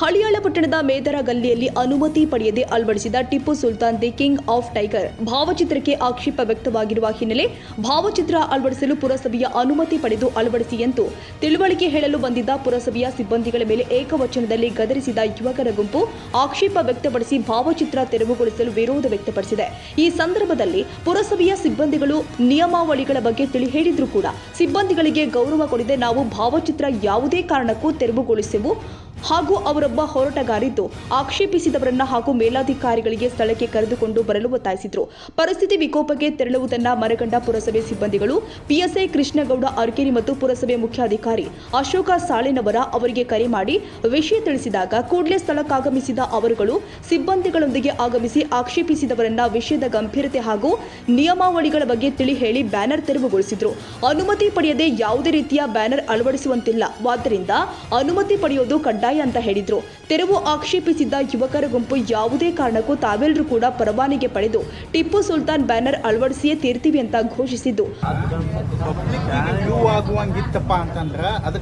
ಚನ್ನಪಟ್ಟಣದ ಮೇದರ ಗಲ್ಲಿಯಲ್ಲಿ ಅನುಮತಿ ಪಡೆಯದೆ ಅಳವಡಿಸಿದ Tippu Sultan the king of tiger ಭಾವಚಿತ್ರಕ್ಕೆ ಆಕ್ಷೇಪ ವ್ಯಕ್ತವಾಗಿರುವ ಹಿನ್ನೆಲೆ ಭಾವಚಿತ್ರ ಅಳವಡಿಸಲು ಪುರಸಭೆಯ ಅನುಮತಿ ಪಡೆದು ಅಳವಡಿಸಿ ಎಂದು ತಿಳುವಳಿಕೆ ಹೇಳಲು ಬಂದಿದ್ದ ಪುರಸಭೆಯ ಸಿಬ್ಬಂದಿಗಳ ಮೇಲೆ ಏಕವಚನದಲ್ಲಿ ಗದರಿಸಿದ ಯುವಕರ ಗುಂಪು ಆಕ್ಷೇಪ ವ್ಯಕ್ತಪಡಿಸಿ ಭಾವಚಿತ್ರ ತೆರವುಗೊಳಿಸಲು ವಿರೋಧ ವ್ಯಕ್ತಪಡಿಸಿದೆ. ಈ ಸಂದರ್ಭದಲ್ಲಿ ಪುರಸಭೆಯ ಸಿಬ್ಬಂದಿಗಳು ನಿಯಮಾವಳಿಗಳ ಬಗ್ಗೆ ತಿಳಿ ಹೇಳಿದ್ರು ಕೂಡ ಸಿಬ್ಬಂದಿಗಳಿಗೆ ಗೌರವ ಕೊಡದೆ ನಾವು ಭಾವಚಿತ್ರ ಯಾವುದೇ ಕಾರಣಕ್ಕೂ ತೆರವುಗೊಳಿಸೆವು. ಹಾಗೂ ಅವರೊಬ್ಬ ಹೋರಾಟಗಾರಿದ್ದು ಆಕ್ಷೇಪಿಸಿದವರನ್ನ ಹಾಗೂ ಮೇಲಾಧಿಕಾರಿಗಳಿಗೆ ಸ್ಥಳಕ್ಕೆ ಕರೆದುಕೊಂಡು ಬರಲು ಒತ್ತಾಯಿಸಿದ್ರು. ಪರಿಸ್ಥಿತಿ ವಿಕೋಪಕ್ಕೆ ತೆರಳುವುದನ್ನ ಮನಗಂಡ ಪುರಸಭೆ ಸಿಬ್ಬಂದಿಗಳು, ಪಿಎಸ್ಐ ಕೃಷ್ಣಗೌಡ ಅರ್ಕೇರಿ ಮತ್ತು ಪುರಸಭೆ ಮುಖ್ಯಾಧಿಕಾರಿ ಅಶೋಕ ಸಾಳೆನವರ ಅವರಿಗೆ ಕರೆ ಮಾಡಿ ವಿಷಯ ತಿಳಿಸಿದಾಗ ಕೂಡಲೇ ಸ್ಥಳಕ್ಕಾಗಮಿಸಿದ ಅವರುಗಳು ಸಿಬ್ಬಂದಿಗಳೊಂದಿಗೆ ಆಗಮಿಸಿ ಆಕ್ಷೇಪಿಸಿದವರನ್ನ ವಿಷಯದ ಗಂಭೀರತೆ ಹಾಗೂ ನಿಯಮಾವಳಿಗಳ ಬಗ್ಗೆ ತಿಳಿ ಹೇಳಿ ಬ್ಯಾನರ್ ತೆರವುಗೊಳಿಸಿದ್ರು. ಅನುಮತಿ ಪಡೆಯದೆ ಯಾವುದೇ ರೀತಿಯ ಬ್ಯಾನರ್ ಅಳವಡಿಸುವಂತಿಲ್ಲ. ಆದ್ದರಿಂದ ಅನುಮತಿ ಪಡೆಯೋದು ಕಡ್ಡಾಯ ಅಂತ ಹೇಳಿದ್ರು. ತೆರವು ಆಕ್ಷೇಪಿಸಿದ್ದ ಯುವಕರ ಗುಂಪು ಯಾವುದೇ ಕಾರಣಕ್ಕೂ ತಾವೆಲ್ಲರೂ ಕೂಡ ಪರವಾನಗಿ ಪಡೆದು ಟಿಪ್ಪು ಸುಲ್ತಾನ್ ಬ್ಯಾನರ್ ಅಳವಡಿಸಿಯೇ ತೀರ್ತೀವಿ ಅಂತ ಘೋಷಿಸಿದ್ದು.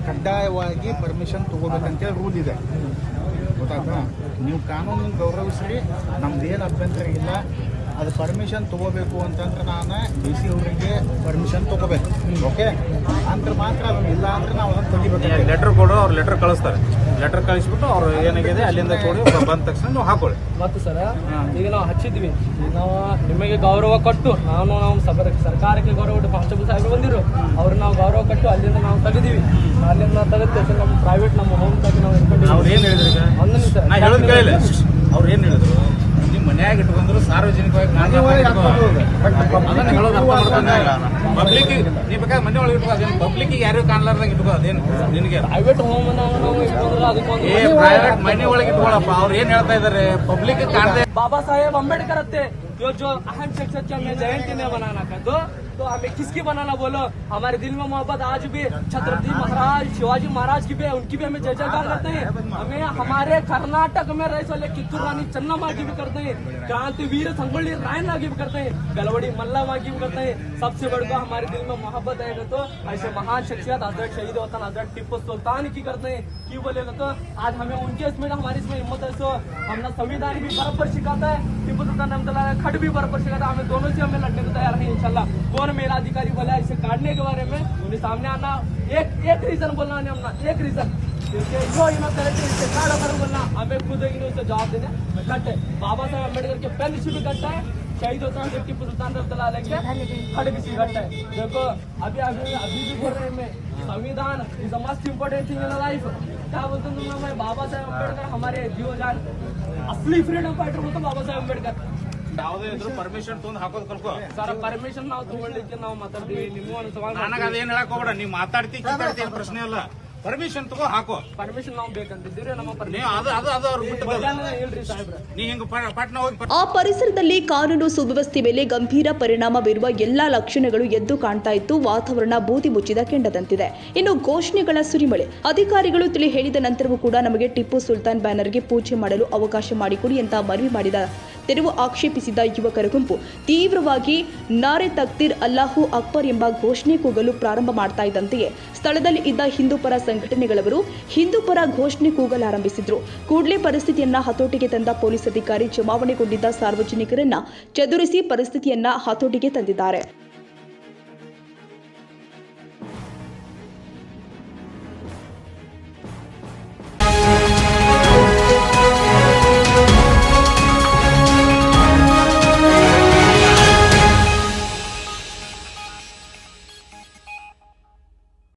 ಕಡ್ಡಾಯವಾಗಿ ಪರ್ಮಿಷನ್ ತಗೋಬೇಕಂತೇಳಿ ರೂಲ್ ಇದೆ. ಗೊತ್ತಾಗ್ತಾ? ನೀವು ಕಾನೂನು ಗೌರವಿಸ್ರಿ, ನಮ್ದೇನು ಅಭ್ಯಂತರ ಇಲ್ಲ ಅದು ಪರ್ಮಿಷನ್ ತಗೋಬೇಕು ಅಂತಂದ್ರೆ ನಾನು ಡಿ ಸಿ ಅವರಿಗೆ ಪರ್ಮಿಷನ್ ತಗೋಬೇಕು. ಓಕೆ ಅಂದ್ರೆ ಮಾತ್ರ ಅದು ಇಲ್ಲ ಅಂದ್ರೆ ನಾವು ಅದನ್ನು ತೆಗಿಬೇಕು ಲೆಟರ್ ಕೊಡು ಅವ್ರು ಲೆಟರ್ ಕಳಿಸ್ತಾರೆ. ಲೆಟರ್ ಕಳಿಸ್ಬಿಟ್ಟು ಅವ್ರು ಏನಾಗಿದೆ ಅಲ್ಲಿಂದ ಕೊಡಿ ಬಂದ ತಕ್ಷಣ ನೀವು ಹಾಕೊಳ್ಳಿ. ಮತ್ತು ಸರ್ ಈಗ ನಾವು ಹಚ್ಚಿದ್ವಿ. ನಾವು ನಿಮಗೆ ಗೌರವ ಕೊಟ್ಟು ನಾನು ನಾವು ಸರ್ಕಾರಕ್ಕೆ ಗೌರವ ಕೊಟ್ಟು ಕಾನ್ಸ್ಟೇಬಲ್ ಸಾಹೇಬ್ ಬಂದಿರು. ಅವ್ರು ನಾವು ಗೌರವ ಕೊಟ್ಟು ಅಲ್ಲಿಂದ ನಾವು ತೆಗೆದಿವಿ. ಅಲ್ಲಿಂದ ನಾವು ತೆಗೆದ ತಕ್ಷಣ ನಮ್ಮ ಪ್ರೈವೇಟ್ ನಮ್ಮ ಹೋಮ್ ತಗ ನಾವು ಇಟ್ಕೊಂಡಿವಿ ಅವ್ರು ಏನು ಹೇಳಿದ್ರು ಈಗ? ಒಂದು ನಿಮಿಷ. ನಾನು ಹೇಳೋದು ಕೇಳಿಲ್ಲ. ಅವ್ರು ಏನು ಹೇಳಿದ್ರು? ಮನ್ಯಾಗ ಇಟ್ಕೊಂಡ್ರು ಸಾರ್ವಜನಿಕವಾಗಿ ಪಬ್ಲಿಕ್ ನೀ ಬೇಕಾದ್ರೆ ಮನೆ ಒಳಗೆ ಇಟ್ಕೋ ಪಬ್ಲಿಕ್ ಯಾರು ಕಾಣ್ಲಾರ್ದಂಗೆ ಇಟ್ಕೋ ಅದೇನು ನಿನಗೆ? ಪ್ರೈವೇಟ್ ಹೋಮ್ ಏ ಪ್ರೈವೇಟ್ ಮನೆ ಒಳಗೆ ಇಟ್ಕೊಳಪ್ಪ ಅವ್ರು ಏನ್ ಹೇಳ್ತಾ ಇದಾರೆ? ಪಬ್ಲಿಕ್ ಕಾಣ್ತಾ ಬಾಬಾ ಸಾಹೇಬ್ ಅಂಬೇಡ್ಕರ್ ಅತ್ತೆ. ಜಯಂತಿ ಅಹಂ ಶಿಕ್ಷಕ में तो हमें किसकी बनाना बोलो? हमारे दिल में मोहब्बत आज भी, छत्रपति महाराज, शिवाजी महाराज की भी उनकी भी हमें जय जयकार करते हैं। हमें हमारे कर्नाटक में रहे वाले कित्तूर रानी चन्नम्मा की भी करते हैं क्रांतिवीर संगोली रायना की भी करते हैं गलवड़ी मल्लामा की भी करते हैं। सबसे बढ़कर हमारे दिल में मोहब्बत है तो ऐसे महान शख्सियत हज़रत शहीद वतन हज़रत टिप्पू सुल्तान की करते हैं। क्यों बोलेगा तो आज हमें उनके इसमें, हमारी इसमें हिम्मत है, सो हमने संविधान भी बराबर सिखाता है टिप्पू सुल्तान अलैह खट भी बराबर सिखाता है। हमें दोनों से हमें लड़ने को तैयार है, इंशाल्लाह। कौन मेरा अधिकारी बोला इसे काटने के बारे में। उन्हें सामने आना एक एक रीजन बोलना नहीं हमने एक रीजन इसके जो इससे बोलना। हमें खुद जवाब देना। कट है बाबा साहब अंबेडकर के पेन भी कट है। शहीद होता है टिप्पू सुल्तान रहमतुल्लाह अलैह के खड़ भी कट है। देखो अभी अभी अभी भी बोल रहे हैं samvidhan is the most important thing in life क्या बोलते हैं बाबा साहेब अंबेडकर हमारे जीव जान असली फ्रीडम फाइटर बोलते बाबा साहेब अंबेडकर ಯಾವುದೇ ಇದ್ರು ಪರ್ಮಿಷನ್ ತೊಂದು ಹಾಕೋದು ಕಲ್ಕೋ. ಸರ್ ಪರ್ಮಿಷನ್ ನಾವು ತಗೊಳ್ಳಿಕ್ಕೆ ನಾವು ಮಾತಾಡ್ತೀವಿ. ನಿಮ್ಮ ನನಗೆ ಅದೇನ್ ಹೇಳಕ್ ಹೋಗ್ಬೇಡ. ನೀ ಮಾತಾಡ್ತಿ ಕಿತ್ತಾಡ್ತಿ ಪ್ರಶ್ನೆ ಇಲ್ಲ. ಪರ್ಮಿಷನ್ ತಗೋ ಹಾಕೋ. ಪರ್ಮಿಷನ್ ನಾವು ಬೇಕಂತಿದ್ದೀವಿ ನಮ್ಮ ನೀ ಅದು ಅದು ಅದು ಅವ್ರು ಬಿಟ್ಟು ಹೇಳ್ರಿ ಸಾಹೇಬ್ರೆ. ನೀ ಹಿಂಗ ಪ- ಪಟ್ನ ಹೋಗಿ ಆ ಪರಿಸರದಲ್ಲಿ ಕಾನೂನು ಸುವ್ಯವಸ್ಥೆ ಮೇಲೆ ಗಂಭೀರ ಪರಿಣಾಮ ಬೀರುವ ಎಲ್ಲಾ ಲಕ್ಷಣಗಳು ಎದ್ದು ಕಾಣ್ತಾ ಇತ್ತು. ವಾತಾವರಣ ಬೂದಿ ಮುಚ್ಚಿದ ಕೆಂಡದಂತಿದೆ. ಇನ್ನು ಘೋಷಣೆಗಳ ಸುರಿಮಳೆ. ಅಧಿಕಾರಿಗಳು ತಿಳಿ ಹೇಳಿದ ನಂತರವೂ ಕೂಡ ನಮಗೆ ಟಿಪ್ಪು ಸುಲ್ತಾನ್ ಬ್ಯಾನರ್ಗೆ ಪೂಜೆ ಮಾಡಲು ಅವಕಾಶ ಮಾಡಿಕೊಡಿ ಅಂತ ಮನವಿ ಮಾಡಿದ ತೆರವು ಆಕ್ಷೇಪಿಸಿದ ಯುವಕರ ಗುಂಪು. ತೀವ್ರವಾಗಿ ನಾರೆ ತಕ್ತೀರ್ ಅಲ್ಲಾಹು ಅಕ್ಬರ್ ಎಂಬ ಘೋಷಣೆ ಕೂಗಲು ಪ್ರಾರಂಭ ಮಾಡ್ತಾ ಇದ್ದಂತೆಯೇ ಸ್ಥಳದಲ್ಲಿ ಇದ್ದ ಹಿಂದೂ ಹಿಂದೂಪರ ಸಂಘಟನೆಗಳವರು ಹಿಂದೂಪರ ಘೋಷಣೆ ಕೂಗಲಾರಂಭಿಸಿದ್ರು ಕೂಡಲೇ ಪರಿಸ್ಥಿತಿಯನ್ನ ಹತೋಟಿಗೆ ತಂದ ಪೊಲೀಸ್ ಅಧಿಕಾರಿ ಜಮಾವಣೆಗೊಂಡಿದ್ದ ಸಾರ್ವಜನಿಕರನ್ನ ಚದುರಿಸಿ ಪರಿಸ್ಥಿತಿಯನ್ನ ಹತೋಟಿಗೆ ತಂದಿದ್ದಾರೆ.